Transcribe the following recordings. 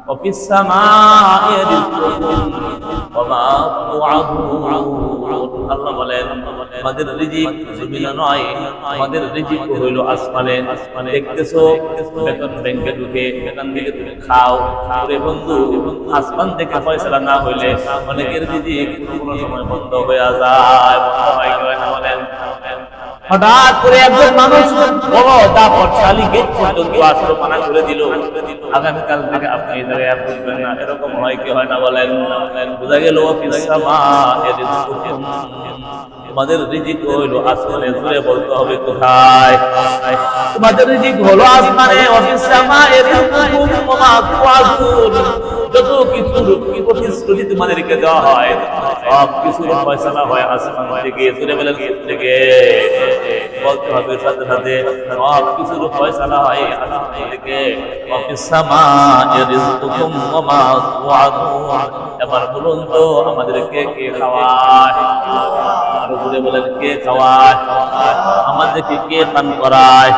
وفي السماء رزقكم وما توعدون আল্লাহ বলেন আমাদের রিজিক জমিনে নয় আমাদের রিজিক হইল আসমানে আসমানে দেখতেছো বেতন ব্যাংকে ঢুকে বেতন থেকে তুমি খাও ওরে বন্ধু আসমান থেকে ফয়সালা না হইলে অনেকের রিজিক কোনো সময় বন্ধ হয়ে যায় বন্ধ হয় কি হয় না বলেন হঠাৎ করে একজন মানুষ বড় গেট পর্যন্ত আসলো? মানা করে দিল, আগামীকাল থেকে আপনি এই জায়গায় না। এরকম হয় কি হয় না বলেন। বোঝা গেল তোমাদের রিজিক হইল আসমানে ঘুরে বলতে হবে কোথায়? তোমাদের রিজিক হলো আসমানে, অফিস যত কিছুর প্রতিশ্রুতি তোমাদেরকে দেওয়া হয় সব কিছুর ফয়সালা হয় আসমান থেকে জুড়ে বলেন থেকে। বলতে হবে, সাথে সাথে সব কিছুর ফয়সালা হয়। করায়?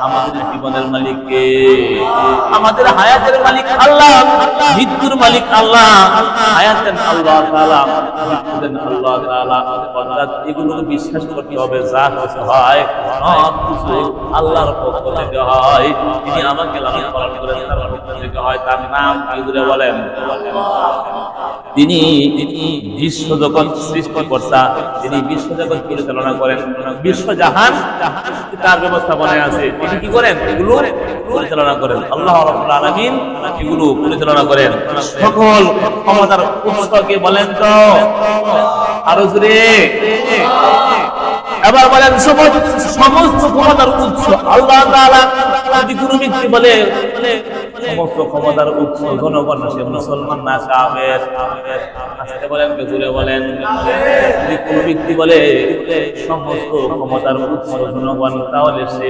আমাদের জীবনের মালিক কে? আমাদের হায়াতের মালিক আল্লাহ, মৃত্যুর মালিক আল্লাহ। হায়াতের আল্লাহ আল্লাহ এগুলো বিশ্বাস করতে হবে যা হয়। সব হয়। তিনি পালন করেন, তার পক্ষ থেকে তিনি তিনি বিশ্ব জগৎ সৃষ্টিকর্তা তিনি বিশ্ব জগৎ পরিচালনা করেন, বিশ্ব জাহান তার ব্যবস্থাপনায় আছে। তিনি কি করেন? এগুলো পরিচালনা করেন। আল্লাহ রাব্বুল আলামিন এগুলো পরিচালনা করেন। সকল ক্ষমতার উৎসকে বলেন তো। আরও এবার বলেন, সমস্ত ক্ষমতার উৎস আল্লাহ কোনো বলে সমস্ত ক্ষমতার উৎস জনগণ মুসলমান না কাফের আসতে বলেন বলেন। যদি কোনো ব্যক্তি বলে, সমস্ত ক্ষমতার উৎস জনগণ, তাহলে সে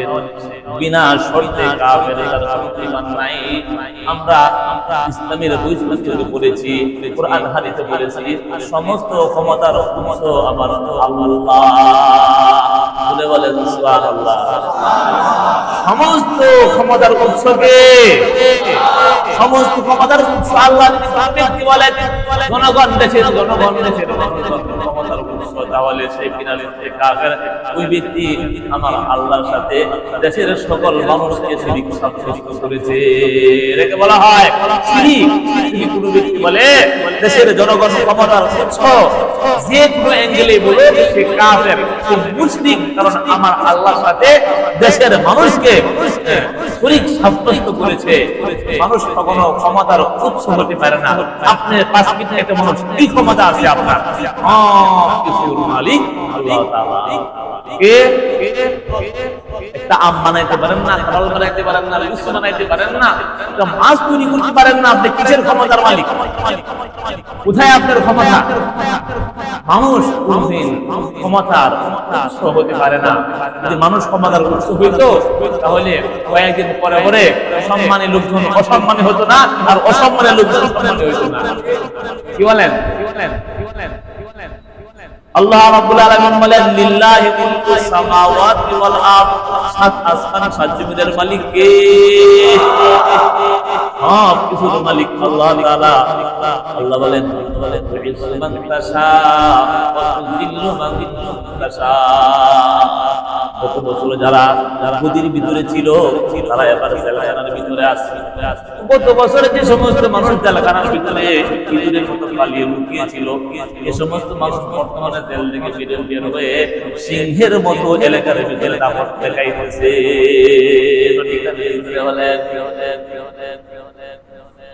বিনা শর্তে কাফের, তার শক্তিমান নাই। আমরা ইসলামের দুই পুস্তকে পড়েছি কোরআন, হাদিসে পড়েছি সমস্ত ক্ষমতার উৎস আমার আল্লাহ। বলে বলেন, সুবহানাল্লাহ। সমস্ত ক্ষমতার উৎসকে সমস্ত ক্ষমতার উৎস আল্লাহ। যদি জনগণ দেশের জনগণ দেশের তাহলে সে কাফের ওই আমার আল্লাহর সাথে দেশের সকল মানুষকে শিরিক বলা হয় শিরিক ব্যক্তি বলে দেশের জনগণ ক্ষমতার উৎস। যে কোনো অ্যাঙ্গেলে সে কাফের, সে মুসলিম, কারণ আমার সাথে দেশের মানুষকে সাব্যস্ত করেছে। মানুষ কখনো ক্ষমতার উৎস হতে পারে না। আপনি পাঁচ একটা মানুষ, কি ক্ষমতা আছে আপনার? মালিক কে? একটা আম বানাইতে পারেন না ফল বানাইতে পারেন না লুচি বানাইতে পারেন না, একটা মাছ তৈরি করতে পারেন না, আপনি কিসের ক্ষমতার মালিক? কোথায় আপনার ক্ষমতা? মানুষ কোনদিন ক্ষমতার উৎস হতে পারে না। যদি মানুষ ক্ষমতার উৎস হইতো, তাহলে কয়েকদিন পরে পরে সম্মানী লোকজন অসম্মানী হতো না আর অসম্মানী লোকজন সম্মানী হইতো না। কি বলেন? আল্লাহ রাব্বুল আলামিন বলেন, লিল্লাহি মুলকুস সামাওয়াতি ওয়াল আরদ সাত আসমান সাত জমিনের মালিক কে? কিছুর মালিক আল্লাহ তাআলা। আল্লাহ বলেন কত বছর যারা ভিতরে ছিল, তারা ভিতরে আসছে কত বছরে যে সমস্ত মানুষ জেলখানার ভিতরে ভিতরের পালিয়ে এ সমস্ত মানুষ বর্তমানে জেল থেকে ফিরে বের হয়ে সিংহের মতো এলাকার ভিতরে দাপট বলেন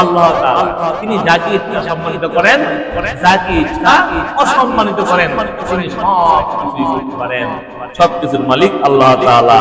আল্লাহ তিনি যাকে ইচ্ছা সম্মানিত করেন যাকে ইচ্ছা অসম্মানিত করেন। সব কিছুর মালিক আল্লাহ তাআলা।